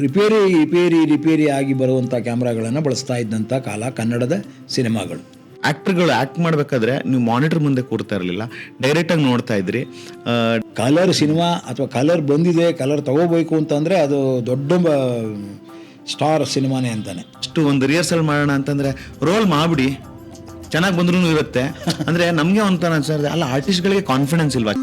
Repair repair repair ಆಗಿ ಬರುವಂಥ ಕ್ಯಾಮ್ರಾಗಳನ್ನು ಬಳಸ್ತಾ ಇದ್ದಂಥ ಕಾಲ ಕನ್ನಡದ ಸಿನಿಮಾಗಳು. ಆಕ್ಟರ್ಗಳು ಆಕ್ಟ್ ಮಾಡಬೇಕಾದ್ರೆ ನೀವು ಮಾನಿಟರ್ ಮುಂದೆ ಕೂರ್ತಾ ಇರಲಿಲ್ಲ ಡೈರೆಕ್ಟಾಗಿ ನೋಡ್ತಾ ಇದ್ರಿ. ಕಲರ್ ಸಿನಿಮಾ ಅಥವಾ ಕಲರ್ ಬಂದಿದೆ ಕಲರ್ ತಗೋಬೇಕು ಅಂತಂದರೆ ಅದು ದೊಡ್ಡ ಸ್ಟಾರ್ ಸಿನಿಮಾನೇ ಅಂತಾನೆ. ಅಷ್ಟು ಒಂದು ರಿಹರ್ಸಲ್ ಮಾಡೋಣ ಅಂತಂದರೆ ರೋಲ್ ಮಾಡ್ಬಿಡಿ. ಚೆನ್ನಾಗಿ ಬಂದ್ರೂ ಇರುತ್ತೆ. ಅಂದರೆ ನಮಗೆ ಒಂಥರ ಅನ್ಸಿದ್ರೆ ಅಲ್ಲ ಆರ್ಟಿಸ್ಟ್ಗಳಿಗೆ ಕಾನ್ಫಿಡೆನ್ಸ್ ಇಲ್ವಾ?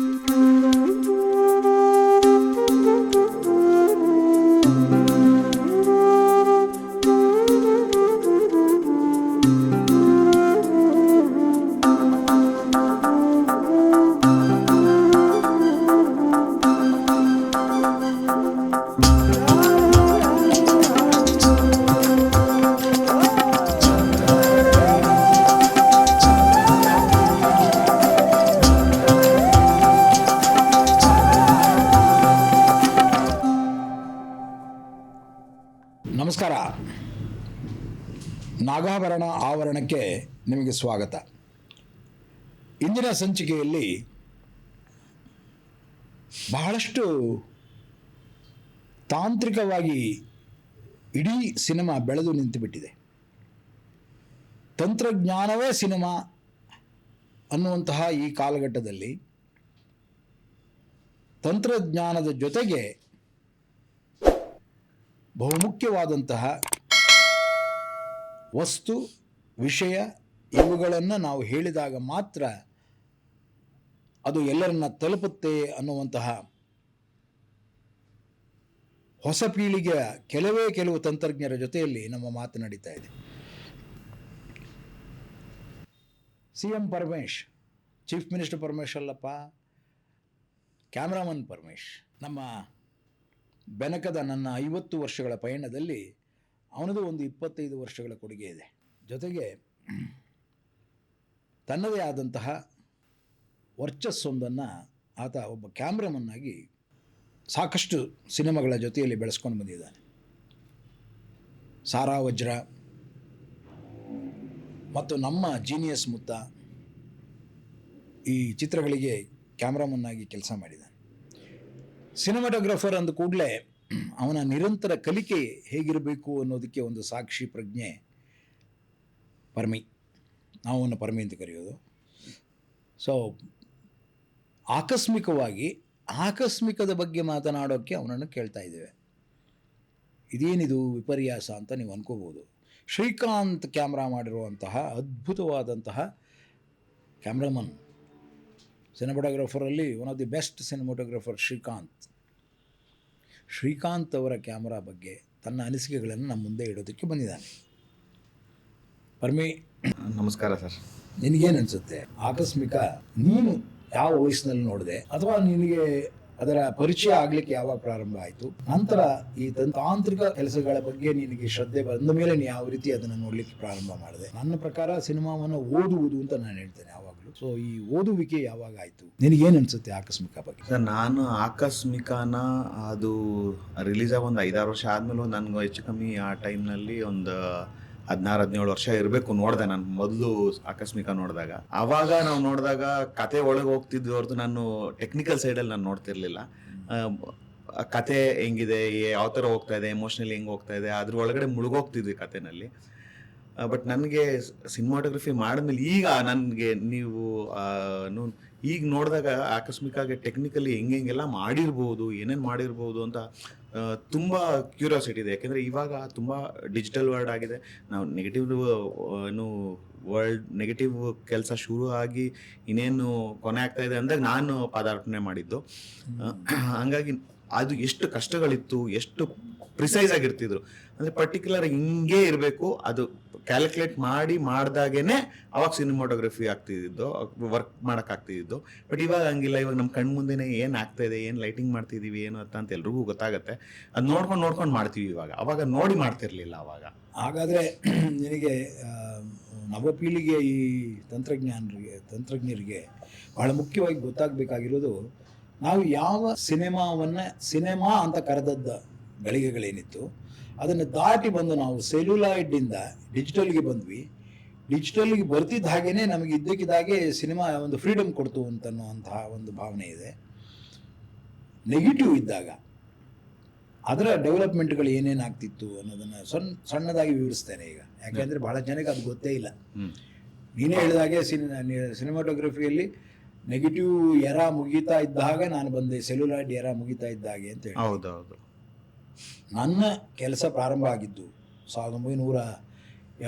ನಿಮಗೆ ಸ್ವಾಗತ. ಇಂದಿನ ಸಂಚಿಕೆಯಲ್ಲಿ ಬಹಳಷ್ಟು ತಾಂತ್ರಿಕವಾಗಿ ಇಡೀ ಸಿನಿಮಾ ಬೆಳೆದು ನಿಂತುಬಿಟ್ಟಿದೆ. ತಂತ್ರಜ್ಞಾನವೇ ಸಿನಿಮಾ ಅನ್ನುವಂತಹ ಈ ಕಾಲಘಟ್ಟದಲ್ಲಿ ತಂತ್ರಜ್ಞಾನದ ಜೊತೆಗೆ ಬಹುಮುಖ್ಯವಾದಂತಹ ವಸ್ತು, ವಿಷಯ ಇವುಗಳನ್ನು ನಾವು ಹೇಳಿದಾಗ ಮಾತ್ರ ಅದು ಎಲ್ಲರನ್ನ ತಲುಪುತ್ತೆ ಅನ್ನುವಂತಹ ಹೊಸ ಪೀಳಿಗೆಯ ಕೆಲವೇ ಕೆಲವು ತಂತ್ರಜ್ಞರ ಜೊತೆಯಲ್ಲಿ ನಮ್ಮ ಮಾತು ನಡೀತಾ ಇದೆ. C M Paramesh, chief minister Paramesh ಅಲ್ಲಪ್ಪ, ಕ್ಯಾಮ್ರಾಮನ್ ಪರಮೇಶ್, ನಮ್ಮ ಬೆನಕದ ನನ್ನ ಐವತ್ತು ವರ್ಷಗಳ ಪಯಣದಲ್ಲಿ ಅವನದು ಒಂದು ಇಪ್ಪತ್ತೈದು ವರ್ಷಗಳ ಕೊಡುಗೆ ಇದೆ. ಜೊತೆಗೆ ತನ್ನದೇ ಆದಂತಹ ವರ್ಚಸ್ಸೊಂದನ್ನು ಆತ ಒಬ್ಬ ಕ್ಯಾಮ್ರಾಮನ್ನಾಗಿ ಸಾಕಷ್ಟು ಸಿನಿಮಾಗಳ ಜೊತೆಯಲ್ಲಿ ಬೆಳೆಸ್ಕೊಂಡು ಬಂದಿದ್ದಾನೆ. ಸಾರಾ ವಜ್ರ ಮತ್ತು ನಮ್ಮ ಜೀನಿಯಸ್ ಮುತ್ತ ಈ ಚಿತ್ರಗಳಿಗೆ ಕ್ಯಾಮ್ರಾಮನ್ನಾಗಿ ಕೆಲಸ ಮಾಡಿದ್ದಾನೆ. ಸಿನಿಮಾಟೋಗ್ರಾಫರ್ ಅಂದ ಕೂಡಲೇ ಅವನ ನಿರಂತರ ಕಲಿಕೆ ಹೇಗಿರಬೇಕು ಅನ್ನೋದಕ್ಕೆ ಒಂದು ಸಾಕ್ಷಿ ಪ್ರಜ್ಞೆ ಪರ್ಮಿ. ನಾವು ಅವನ್ನ ಪರ್ಮಿ ಅಂತ ಕರೆಯೋದು. ಸೊ ಆಕಸ್ಮಿಕವಾಗಿ, ಆಕಸ್ಮಿಕದ ಬಗ್ಗೆ ಮಾತನಾಡೋಕ್ಕೆ ಅವನನ್ನು ಕೇಳ್ತಾ ಇದ್ದೇವೆ. ಇದೇನಿದು ವಿಪರ್ಯಾಸ ಅಂತ ನೀವು ಅನ್ಕೋಬೋದು. ಶ್ರೀಕಾಂತ್ ಕ್ಯಾಮ್ರಾ ಮಾಡಿರುವಂತಹ ಅದ್ಭುತವಾದಂತಹ cameraman, ಸಿನಿಮಾಟೋಗ್ರಫರಲ್ಲಿ one of the best cinematographer Srikanth. Srikanth ಅವರ ಕ್ಯಾಮ್ರಾ ಬಗ್ಗೆ ತನ್ನ ಅನಿಸಿಕೆಗಳನ್ನು ನಮ್ಮ ಮುಂದೆ ಇಡೋದಕ್ಕೆ ಬಂದಿದ್ದಾನೆ. ಪರ್ಮಿ ನಮಸ್ಕಾರ ಸರ್. ನಿನಗೇನು ಅನಿಸುತ್ತೆ? ಆಕಸ್ಮಿಕ ನೀನು ಯಾವ ವಯಸ್ಸಿನಲ್ಲಿ ನೋಡಿದೆ? ಅಥವಾ ನಿನಗೆ ಅದರ ಪರಿಚಯ ಆಗ್ಲಿಕ್ಕೆ ಯಾವಾಗ ಪ್ರಾರಂಭ ಆಯಿತು? ನಂತರ ಈ ತಂತಾಂತ್ರಿಕ ಕೆಲಸಗಳ ಬಗ್ಗೆ ನಿನಗೆ ಶ್ರದ್ಧೆ ಬಂದ ಮೇಲೆ ನೀನು ಯಾವ ರೀತಿ ಅದನ್ನು ನೋಡ್ಲಿಕ್ಕೆ ಪ್ರಾರಂಭ ಮಾಡಿದೆ? ನನ್ನ ಪ್ರಕಾರ ಸಿನಿಮಾವನ್ನು ಓದುವುದು ಅಂತ ನಾನು ಹೇಳ್ತೇನೆ ಯಾವಾಗಲೂ. ಸೊ ಈ ಓದುವಿಕೆ ಯಾವಾಗ ಆಯಿತು? ನಿನಗೇನು ಅನ್ಸುತ್ತೆ ಆಕಸ್ಮಿಕ ಬಗ್ಗೆ? ಸರ್ ನಾನು ಆಕಸ್ಮಿಕನ ಅದು ರಿಲೀಸ್ ಆಗಿ ಒಂದು ಐದಾರು ವರ್ಷ ಆದ್ಮೇಲೆ ನನ್ಗೆ ಹೆಚ್ಚು ಕಮ್ಮಿ ಆ ಟೈಮ್ನಲ್ಲಿ ಒಂದು ಹದಿನಾರು ಹದಿನೇಳು ವರ್ಷ ಇರಬೇಕು ನೋಡಿದೆ ನಾನು ಮೊದಲು ಆಕಸ್ಮಿಕ ನೋಡಿದಾಗ. ಆವಾಗ ನಾವು ನೋಡಿದಾಗ ಕತೆ ಒಳಗೆ ಹೋಗ್ತಿದ್ವಿ ಹೊರತು ನಾನು ಟೆಕ್ನಿಕಲ್ ಸೈಡಲ್ಲಿ ನಾನು ನೋಡ್ತಿರ್ಲಿಲ್ಲ. ಕತೆ ಹೆಂಗಿದೆ ಯಾವ ಥರ ಹೋಗ್ತಾ ಇದೆ ಎಮೋಷ್ನಲಿ ಹೆಂಗೆ ಹೋಗ್ತಾ ಇದೆ ಅದ್ರ ಒಳಗಡೆ ಮುಳುಗೋಗ್ತಿದ್ವಿ ಕತೆನಲ್ಲಿ. ಬಟ್ ನನಗೆ ಸಿನಿಮಾಟೋಗ್ರಫಿ ಮಾಡಿದ್ಮೇಲೆ ಈಗ ನನಗೆ ನೀವು ಈಗ ನೋಡಿದಾಗ ಆಕಸ್ಮಿಕವಾಗಿ ಟೆಕ್ನಿಕಲಿ ಹೆಂಗೆ ಹೆಂಗೆಲ್ಲ ಮಾಡಿರ್ಬೋದು ಏನೇನು ಮಾಡಿರ್ಬೋದು ಅಂತ ತುಂಬ ಕ್ಯೂರಿಯಾಸಿಟಿ ಇದೆ. ಯಾಕೆಂದರೆ ಇವಾಗ ತುಂಬ ಡಿಜಿಟಲ್ ವರ್ಲ್ಡ್ ಆಗಿದೆ. ನಾವು ನೆಗೆಟಿವ್ ಏನು ವರ್ಲ್ಡ್ ನೆಗೆಟಿವ್ ಕೆಲಸ ಶುರು ಆಗಿ ಇನ್ನೇನು ಕೊನೆ ಆಗ್ತಾ ಇದೆ ಅಂದಾಗ ನಾನು ಪದಾರ್ಪಣೆ ಮಾಡಿದ್ದು. ಹಂಗಾಗಿ ಅದು ಎಷ್ಟು ಕಷ್ಟಗಳಿತ್ತು ಎಷ್ಟು ಪ್ರಿಸೈಸ್ ಆಗಿರ್ತಿದ್ರು. ಅಂದರೆ ಪರ್ಟಿಕ್ಯುಲರ್ ಹಿಂಗೆ ಇರಬೇಕು, ಅದು ಕ್ಯಾಲ್ಕುಲೇಟ್ ಮಾಡಿ ಮಾಡಿದಾಗೇನೆ ಅವಾಗ ಸಿನಿಮಾಟೋಗ್ರಫಿ ಆಗ್ತಿದ್ದು ವರ್ಕ್ ಮಾಡಕ್ ಆಗ್ತಿದ್ದು. ಬಟ್ ಇವಾಗ ಹಂಗಿಲ್ಲ, ಇವಾಗ ನಮ್ಮ ಕಣ್ ಮುಂದೆನೆ ಏನು ಆಗ್ತಾ ಇದೆ, ಏನು ಲೈಟಿಂಗ್ ಮಾಡ್ತಿದೀವಿ, ಏನು ಅಂತ ಅಂತ ಎಲ್ರಿಗೂ ಗೊತ್ತಾಗತ್ತೆ. ಅದು ನೋಡ್ಕೊಂಡು ನೋಡ್ಕೊಂಡು ಮಾಡ್ತೀವಿ ಇವಾಗ. ಅವಾಗ ನೋಡಿ ಮಾಡ್ತಿರ್ಲಿಲ್ಲ ಅವಾಗ. ಹಾಗಾದರೆ ನಿನಗೆ ನವ ನವಪೀಳಿಗೆ ಈ ತಂತ್ರಜ್ಞಾನರಿಗೆ, ತಂತ್ರಜ್ಞರಿಗೆ ಬಹಳ ಮುಖ್ಯವಾಗಿ ಗೊತ್ತಾಗಬೇಕಾಗಿರೋದು, ನಾವು ಯಾವ ಸಿನಿಮಾವನ್ನ, ಸಿನಿಮಾ ಅಂತ ಕರೆದದ್ದ ಗಳಿಗೆಗಳೇನಿತ್ತು ಅದನ್ನು ದಾಟಿ ಬಂದು ನಾವು ಸೆಲ್ಯುಲಾಯ್ಡಿಂದ ಡಿಜಿಟಲ್ಗೆ ಬಂದ್ವಿ. ಡಿಜಿಟಲ್ಗೆ ಬರ್ತಿದ್ದ ಹಾಗೇ ನಮಗೆ ಇದ್ದಕ್ಕಿದ್ದಾಗೆ ಸಿನಿಮಾ ಒಂದು ಫ್ರೀಡಮ್ ಕೊಡ್ತು ಅಂತನ್ನುವಂತಹ ಒಂದು ಭಾವನೆ ಇದೆ. ನೆಗೆಟಿವ್ ಇದ್ದಾಗ ಅದರ ಡೆವಲಪ್ಮೆಂಟ್ಗಳು ಏನೇನು ಆಗ್ತಿತ್ತು ಅನ್ನೋದನ್ನು ಸಣ್ಣ ಸಣ್ಣದಾಗಿ ವಿವರಿಸ್ತೇನೆ ಈಗ. ಯಾಕೆಂದರೆ ಭಾಳ ಜನಕ್ಕೆ ಅದು ಗೊತ್ತೇ ಇಲ್ಲ. ನೀನೇ ಹೇಳಿದಾಗೆ ಸಿನಿ ಸಿನಿಮಾಟೋಗ್ರಫಿಯಲ್ಲಿ ನೆಗೆಟಿವ್ ಎರ ಮುಗೀತಾ ಇದ್ದಾಗ ನಾನು ಬಂದೆ ಸೆಲ್ಯುಲಾಯ್ಡ್ ಎರ ಮುಗೀತಾ ಇದ್ದಾಗೆ ಅಂತ ಹೇಳಿ. ಹೌದೌದು. ನನ್ನ ಕೆಲಸ ಪ್ರಾರಂಭ ಆಗಿದ್ದು ಸಾವಿರದ ಒಂಬೈನೂರ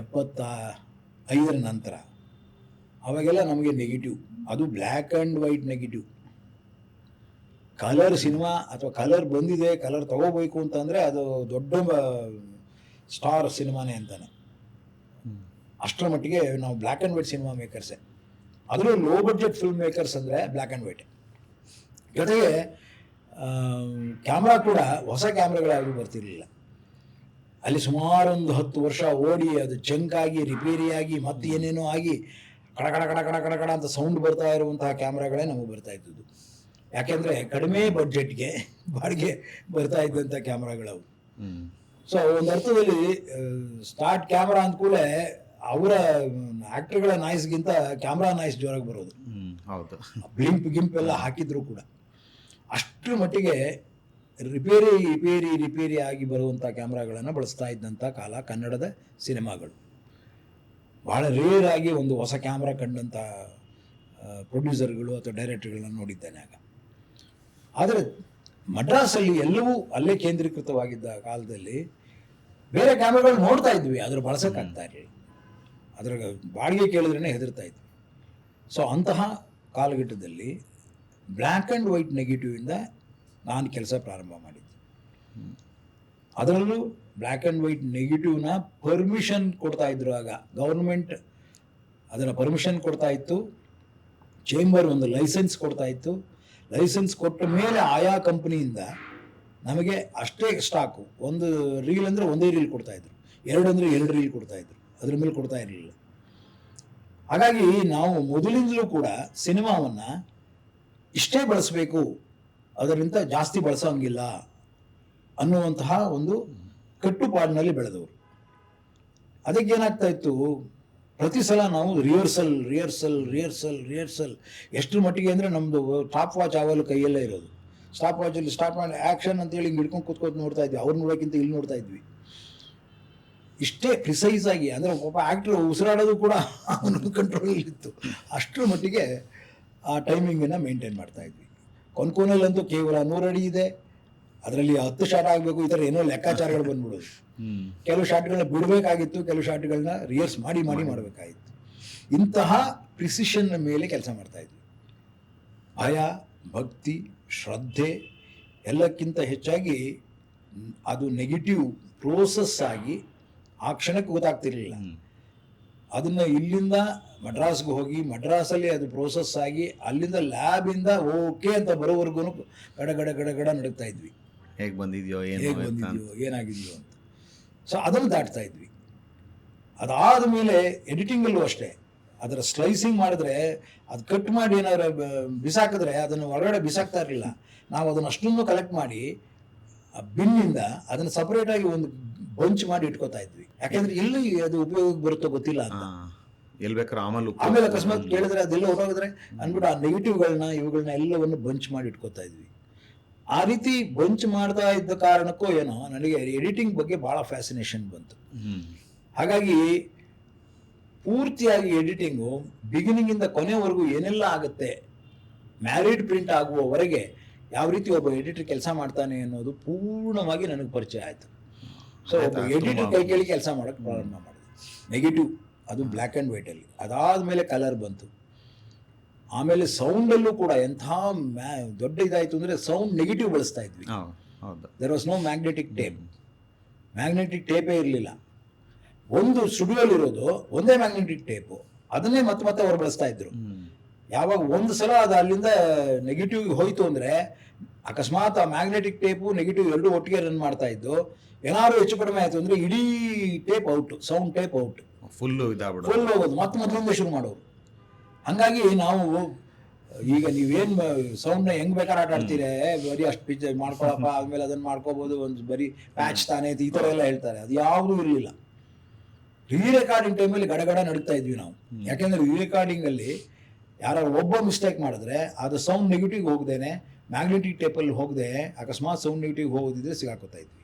ಎಪ್ಪತ್ತ ಐದರ ನಂತರ. ಅವಾಗೆಲ್ಲ ನಮಗೆ ನೆಗೆಟಿವ್ ಅದು black and white negative colour cinema ಅಥವಾ ಕಲರ್ ಬಂದಿದೆ ಕಲರ್ ತಗೋಬೇಕು ಅಂತಂದರೆ ಅದು ದೊಡ್ಡ ಸ್ಟಾರ್ ಸಿನಿಮಾನೇ ಅಂತಾನೆ. ಅಷ್ಟರ ಮಟ್ಟಿಗೆ ನಾವು ಬ್ಲ್ಯಾಕ್ ಆ್ಯಂಡ್ ವೈಟ್ ಸಿನಿಮಾ ಮೇಕರ್ಸೇ ಅದರಲ್ಲೂ ಲೋ ಬಡ್ಜೆಟ್ ಫಿಲ್ಮ್ ಮೇಕರ್ಸ್ ಅಂದರೆ ಬ್ಲ್ಯಾಕ್ ಆ್ಯಂಡ್ ವೈಟ್ ಜೊತೆಗೆ ಕ್ಯಾಮ್ರಾ ಕೂಡ ಹೊಸ ಕ್ಯಾಮ್ರಾಗಳಾಗಿ ಬರ್ತಿರಲಿಲ್ಲ. ಅಲ್ಲಿ ಸುಮಾರೊಂದು ಹತ್ತು ವರ್ಷ ಓಡಿ ಅದು ಚಂಕಾಗಿ ರಿಪೇರಿಯಾಗಿ ಮತ್ತೆ ಏನೇನೋ ಆಗಿ ಕಡ ಕಡ ಕಡ ಕಡ ಕಡ ಕಡ ಅಂತ ಸೌಂಡ್ ಬರ್ತಾ ಇರುವಂತಹ ಕ್ಯಾಮ್ರಾಗಳೇ ನಮಗೆ ಬರ್ತಾ ಇದ್ದದ್ದು ಯಾಕೆಂದರೆ ಕಡಿಮೆ ಬಡ್ಜೆಟ್ಗೆ ಬಾಡಿಗೆ ಬರ್ತಾ ಇದ್ದಂಥ ಕ್ಯಾಮ್ರಾಗಳವು ಸೊ ಒಂದು ಅರ್ಥದಲ್ಲಿ ಸ್ಟಾರ್ಟ್ ಕ್ಯಾಮ್ರಾ ಅಂದ್ಕೂಡಲೇ ಅವರ ಆ್ಯಕ್ಟರ್ಗಳ ನಾಯ್ಸ್ಗಿಂತ ಕ್ಯಾಮ್ರಾ ನಾಯ್ಸ್ ಜೋರಾಗಿ ಬರೋದು. ಹೌದು. ಬ್ಲಿಂಪ್ ಗಿಂಪ್ ಎಲ್ಲ ಹಾಕಿದ್ರು ಕೂಡ. ಅಷ್ಟರ ಮಟ್ಟಿಗೆ ರಿಪೇರಿ ರಿಪೇರಿ ರಿಪೇರಿ ಆಗಿ ಬರುವಂಥ ಕ್ಯಾಮ್ರಾಗಳನ್ನು ಬಳಸ್ತಾ ಇದ್ದಂಥ ಕಾಲ ಕನ್ನಡದ ಸಿನಿಮಾಗಳು. ಭಾಳ ರೇರ್ ಆಗಿ ಒಂದು ಹೊಸ ಕ್ಯಾಮ್ರಾ ಕಂಡಂಥ ಪ್ರೊಡ್ಯೂಸರ್ಗಳು ಅಥವಾ ಡೈರೆಕ್ಟರ್ಗಳನ್ನು ನೋಡಿದ್ದೇನೆ ಆಗ. ಆದರೆ ಮಡ್ರಾಸಲ್ಲಿ ಎಲ್ಲವೂ ಅಲ್ಲೇ ಕೇಂದ್ರೀಕೃತವಾಗಿದ್ದ ಕಾಲದಲ್ಲಿ ಬೇರೆ ಕ್ಯಾಮ್ರಾಗಳು ನೋಡ್ತಾ ಇದ್ವಿ ಅದರ ಬಳಸೋಕ್ಕಾಗ್ತಾ ಇರಲಿಲ್ಲ. ಅದರ ಬಾಡಿಗೆ ಕೇಳಿದ್ರೇ ಹೆದರ್ತಾ ಇದ್ವಿ. ಸೊ ಅಂತಹ ಕಾಲಘಟ್ಟದಲ್ಲಿ ಬ್ಲ್ಯಾಕ್ ಆ್ಯಂಡ್ ವೈಟ್ ನೆಗೆಟಿವಿಂದ ನಾನು ಕೆಲಸ ಪ್ರಾರಂಭ ಮಾಡಿದ್ದೆ. ಅದರಲ್ಲೂ ಬ್ಲ್ಯಾಕ್ ಆ್ಯಂಡ್ ವೈಟ್ ನೆಗೆಟಿವ್ನ ಪರ್ಮಿಷನ್ ಕೊಡ್ತಾ ಇದ್ರು ಆಗ. ಗೌರ್ಮೆಂಟ್ ಅದರ ಪರ್ಮಿಷನ್ ಕೊಡ್ತಾ ಇತ್ತು. ಚೇಂಬರ್ ಒಂದು ಲೈಸೆನ್ಸ್ ಕೊಡ್ತಾ ಇತ್ತು. ಲೈಸೆನ್ಸ್ ಕೊಟ್ಟ ಮೇಲೆ ಆಯಾ ಕಂಪ್ನಿಯಿಂದ ನಮಗೆ ಅಷ್ಟೇ ಸ್ಟಾಕು ಒಂದು ರೀಲ್ ಅಂದರೆ ಒಂದೇ ರೀಲ್ ಕೊಡ್ತಾ ಇದ್ರು. ಎರಡು ಅಂದರೆ ಎರಡು ರೀಲ್ ಕೊಡ್ತಾ ಇದ್ರು. ಅದ್ರ ಮೇಲೆ ಕೊಡ್ತಾ ಇರಲಿಲ್ಲ. ಹಾಗಾಗಿ ನಾವು ಮೊದಲಿಂದಲೂ ಕೂಡ ಸಿನಿಮಾವನ್ನು ಇಷ್ಟೇ ಬಳಸಬೇಕು, ಅದರಿಂದ ಜಾಸ್ತಿ ಬಳಸೋಂಗಿಲ್ಲ ಅನ್ನುವಂತಹ ಒಂದು ಕಟ್ಟುಪಾಡಿನಲ್ಲಿ ಬೆಳೆದವರು. ಅದಕ್ಕೆ ಏನಾಗ್ತಾ ಇತ್ತು, ಪ್ರತಿ ಸಲ ನಾವು ರಿಹರ್ಸಲ್ ರಿಹರ್ಸಲ್ ರಿಹರ್ಸಲ್ ರಿಹರ್ಸಲ್ ಎಷ್ಟರ ಮಟ್ಟಿಗೆ ಅಂದರೆ ನಮ್ಮದು ಸ್ಟಾಪ್ ವಾಚ್ ಆವಲು ಕೈಯಲ್ಲೇ ಇರೋದು. ಸ್ಟಾಪ್ ವಾಚಲ್ಲಿ ಸ್ಟಾಪ್ ಮಾಡಿ ಆ್ಯಕ್ಷನ್ ಅಂತೇಳಿ ಹಿಂಗೆ ಹಿಡ್ಕೊಂಡು ಕೂತ್ಕೊಂಡು ನೋಡ್ತಾ ಇದ್ವಿ, ಅವ್ರು ನೋಡೋಕ್ಕಿಂತ ಇಲ್ಲಿ ನೋಡ್ತಾ ಇದ್ವಿ. ಇಷ್ಟೇ ಪ್ರಿಸೈಸ್ ಆಗಿ, ಅಂದರೆ ಒಬ್ಬ ಆ್ಯಕ್ಟ್ರ್ ಉಸಿರಾಡೋದು ಕೂಡ ಅವನ ಕಂಟ್ರೋಲಲ್ಲಿತ್ತು ಅಷ್ಟರ ಮಟ್ಟಿಗೆ ಆ ಟೈಮಿಂಗನ್ನು ಮೇಂಟೈನ್ ಮಾಡ್ತಾ ಇದ್ವಿ. ಕೊನ್ಕೋನಲ್ಲಂತೂ ಕೇವಲ ನೂರು ಅಡಿ ಇದೆ. ಅದರಲ್ಲಿ ಹತ್ತು ಶಾಟ್ ಆಗಬೇಕು ಈ ಥರ ಏನೋ ಲೆಕ್ಕಾಚಾರಗಳು ಬಂದ್ಬಿಡೋದು. ಕೆಲವು ಶಾಟ್ಗಳನ್ನ ಬಿಡಬೇಕಾಗಿತ್ತು ಕೆಲವು ಶಾಟ್ಗಳನ್ನ ರಿಹರ್ಸ್ ಮಾಡಿ ಮಾಡಿ ಮಾಡಬೇಕಾಗಿತ್ತು. ಇಂತಹ ಪ್ರಿಸಿಷನ್ ಮೇಲೆ ಕೆಲಸ ಮಾಡ್ತಾ ಇದ್ವಿ. ಭಯ ಭಕ್ತಿ ಶ್ರದ್ಧೆ ಎಲ್ಲಕ್ಕಿಂತ ಹೆಚ್ಚಾಗಿ ಅದು ನೆಗೆಟಿವ್ ಪ್ರೋಸೆಸ್ ಆಗಿ ಆ ಕ್ಷಣಕ್ಕೆ ಗೊತ್ತಾಗ್ತಿರಲಿಲ್ಲ. ಅದನ್ನು ಇಲ್ಲಿಂದ ಮಡ್ರಾಸ್ಗೆ ಹೋಗಿ ಮಡ್ರಾಸಲ್ಲಿ ಅದು ಪ್ರೋಸೆಸ್ ಆಗಿ ಅಲ್ಲಿಂದ ಲ್ಯಾಬಿಂದ ಓಕೆ ಅಂತ ಬರೋವರೆಗೂ ಗಡ ಗಡ ಗಡ ಗಡ ನಡುಗ್ತಾ ಇದ್ವಿ. ಹೇಗೆ ಬಂದಿದೆಯೋ ಹೇಗೆ. ಬಂದಿದೆಯೋ ಏನಾಗಿದೆಯೋ ಅಂತ. ಸೊ ಅದನ್ನು ದಾಟ್ತಾ ಇದ್ವಿ. ಅದಾದ ಮೇಲೆ ಎಡಿಟಿಂಗಲ್ಲೂ ಅಷ್ಟೇ. ಅದರ ಸ್ಲೈಸಿಂಗ್ ಮಾಡಿದ್ರೆ ಅದು ಕಟ್ ಮಾಡಿ ಏನಾದ್ರು ಬಿಸಾಕಿದ್ರೆ ಅದನ್ನು ಹೊರಗಡೆ ಬಿಸಾಕ್ತಾ ಇರಲಿಲ್ಲ. ನಾವು ಅದನ್ನು ಅಷ್ಟೊಂದು ಕಲೆಕ್ಟ್ ಮಾಡಿ ಆ ಬಿನ್ನಿಂದ ಅದನ್ನು ಸಪ್ರೇಟಾಗಿ ಒಂದು ಬಂಚ್ ಮಾಡಿ ಇಟ್ಕೋತಾ ಇದ್ವಿ. ಯಾಕಂದ್ರೆ ಇಲ್ಲಿ ಅದು ಉಪಯೋಗಕ್ಕೆ ಬರುತ್ತೋ ಗೊತ್ತಿಲ್ಲ ಅಂತ. ಬೇಕಾದ್ರೆ ಆಮೇಲೆ ಆಮೇಲೆ ಅಕಸ್ಮಾತ್ ಕೇಳಿದ್ರೆ ಅದೆಲ್ಲ ಹೋಗೋದ್ರೆ ಅಂದ್ಬಿಟ್ಟು ಆ ನೆಗೆಟಿವ್ಗಳನ್ನ ಇವುಗಳನ್ನ ಎಲ್ಲವನ್ನು ಬಂಚ್ ಮಾಡಿ ಇಟ್ಕೋತಾ ಇದ್ವಿ. ಆ ರೀತಿ ಬಂಚ್ ಮಾಡ್ತಾ ಇದ್ದ ಕಾರಣಕ್ಕೂ ಏನೋ ನನಗೆ ಎಡಿಟಿಂಗ್ ಬಗ್ಗೆ ಭಾಳ ಫ್ಯಾಸಿನೇಷನ್ ಬಂತು. ಹಾಗಾಗಿ ಪೂರ್ತಿಯಾಗಿ ಎಡಿಟಿಂಗು ಬಿಗಿನಿಂಗಿಂದ ಕೊನೆವರೆಗೂ ಏನೆಲ್ಲ ಆಗುತ್ತೆ ಮ್ಯಾರಿಡ್ ಪ್ರಿಂಟ್ ಆಗುವವರೆಗೆ ಯಾವ ರೀತಿ ಒಬ್ಬ ಎಡಿಟರ್ ಕೆಲಸ ಮಾಡ್ತಾನೆ ಅನ್ನೋದು ಪೂರ್ಣವಾಗಿ ನನಗೆ ಪರಿಚಯ ಆಯಿತು. So edit? ಎಡಿಟರ್ ಕೈ ಕೇಳಿ ಕೆಲಸ ಮಾಡೋಕ್ಕೆ ಪ್ರಾರಂಭ ಮಾಡಿದೆ ನೆಗೆಟಿವ್ ಅದು ಬ್ಲ್ಯಾಕ್ ಆ್ಯಂಡ್ ವೈಟಲ್ಲಿ ಅದಾದಮೇಲೆ ಕಲರ್ ಬಂತು. ಆಮೇಲೆ ಸೌಂಡಲ್ಲೂ ಕೂಡ ಎಂಥ ಮ್ಯಾ ದೊಡ್ಡ ಇದಾಯಿತು ಅಂದರೆ ಸೌಂಡ್ ನೆಗೆಟಿವ್ ಬಳಸ್ತಾ ಇದ್ವಿ. There was no magnetic tape magnetic ಟೇಪೇ ಇರಲಿಲ್ಲ. ಒಂದು ಸ್ಟುಡಿಯೋಲಿರೋದು ಒಂದೇ ಮ್ಯಾಗ್ನೆಟಿಕ್ ಟೇಪು ಅದನ್ನೇ ಮತ್ತೆ ಮತ್ತೆ ಅವ್ರು ಬಳಸ್ತಾ ಇದ್ರು. ಯಾವಾಗ ಒಂದು ಸಲ ಅದು ಅಲ್ಲಿಂದ ನೆಗೆಟಿವ್ ಹೋಯ್ತು ಅಂದರೆ ಅಕಸ್ಮಾತ್ ಆ ಮ್ಯಾಗ್ನೆಟಿಕ್ ಟೇಪು ನೆಗೆಟಿವ್ ಎರಡು ಒಟ್ಟಿಗೆ ರನ್ ಮಾಡ್ತಾ ಇದ್ದು ಏನಾದ್ರು ಹೆಚ್ಚು ಕಡಿಮೆ ಆಯಿತು ಅಂದರೆ ಇಡೀ tape out sound tape out full ಇದಾಗ್ಬಿಡು full ಹೋಗೋದು. ಮತ್ತೆ ಮೊದಲಿಂದ ಶುರು ಮಾಡೋರು. ಹಂಗಾಗಿ ನಾವು ಈಗ ನೀವೇನು ಸೌಂಡ್ನ ಹೆಂಗ್ ಬೇಕಾದ್ರೆ ಆಟ ಆಡ್ತೀರಿ? ಬರೀ ಅಷ್ಟು ಪಿಚ್ ಮಾಡ್ಕೊಳಪ್ಪ ಆದ್ಮೇಲೆ ಅದನ್ನ ಮಾಡ್ಕೋಬಹುದು ಒಂದು ಬರೀ ಪ್ಯಾಚ್ ತಾನೇ ಈ ಥರ ಎಲ್ಲ ಹೇಳ್ತಾರೆ. ಅದು ಯಾವುದೂ ಇರಲಿಲ್ಲ. ರೀ ರೆಕಾರ್ಡಿಂಗ್ ಟೈಮಲ್ಲಿ ಗಡಗಡ ನಡೀತಾ ಇದ್ವಿ ನಾವು. ಯಾಕೆಂದ್ರೆ ರೀ ರೆಕಾರ್ಡಿಂಗ್ ಅಲ್ಲಿ ಯಾರು ಒಬ್ಬ ಮಿಸ್ಟೇಕ್ ಮಾಡಿದ್ರೆ ಅದು ಸೌಂಡ್ ನೆಗೆಟಿವ್ ಹೋಗ್ದೇನೆ ಮ್ಯಾಗ್ನೆಟಿಕ್ ಟೇಪಲ್ಲಿ ಹೋಗದೆ ಅಕಸ್ಮಾತ್ ಸೌಂಡ್ ನೆಗೆಟಿವ್ ಹೋಗೋದಿದ್ರೆ ಸಿಗಾಕೋತಾ ಇದ್ವಿ.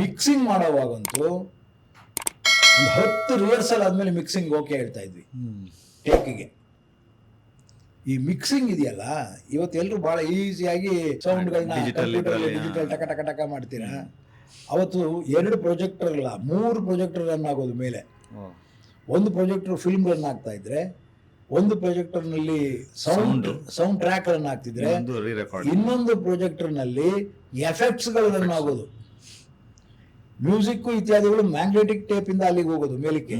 ಮಿಕ್ಸಿಂಗ್ ಮಾಡೋವಾಗಂತೂ ಒಂದು ಹತ್ತು ರಿಹರ್ಸಲ್ ಆದಮೇಲೆ ಮಿಕ್ಸಿಂಗ್ ಓಕೆ ಹೇಳ್ತಾ ಇದ್ವಿ. ಟೇಕಿಗೆ ಈ ಮಿಕ್ಸಿಂಗ್ ಇದೆಯಲ್ಲ ಇವತ್ತು ಎಲ್ಲರೂ ಬಹಳ ಈಸಿಯಾಗಿ ಸೌಂಡ್ಗಳನ್ನ ಡಿಜಿಟಲ್ ಟಕ ಟಕ ಟಕ ಮಾಡ್ತೀರಾ? ಅವತ್ತು ಎರಡು ಪ್ರೊಜೆಕ್ಟರ್ ಮೂರು ಪ್ರೊಜೆಕ್ಟರ್ ರನ್ ಆಗೋದು ಮೇಲೆ. ಒಂದು ಪ್ರೊಜೆಕ್ಟರ್ ಫಿಲ್ಮ್ ರನ್ ಆಗ್ತಾ ಇದ್ರೆ ಒಂದು ಪ್ರೊಜೆಕ್ಟರ್ನಲ್ಲಿ ಸೌಂಡ್. ಸೌಂಡ್ ಟ್ರ್ಯಾಕ್ ಅನ್ನು ಹಾಕ್ತಿದ್ರೆ ಇನ್ನೊಂದು ಪ್ರೊಜೆಕ್ಟರ್ನಲ್ಲಿ ಎಫೆಕ್ಟ್ಸ್ಗಳನ್ನು ಆಗೋದು. ಮ್ಯೂಸಿಕ್ ಇತ್ಯಾದಿಗಳು ಮ್ಯಾಗ್ನೆಟಿಕ್ ಟೇಪ್ ಇಂದ ಅಲ್ಲಿಗೆ ಹೋಗೋದು ಮೇಲಕ್ಕೆ.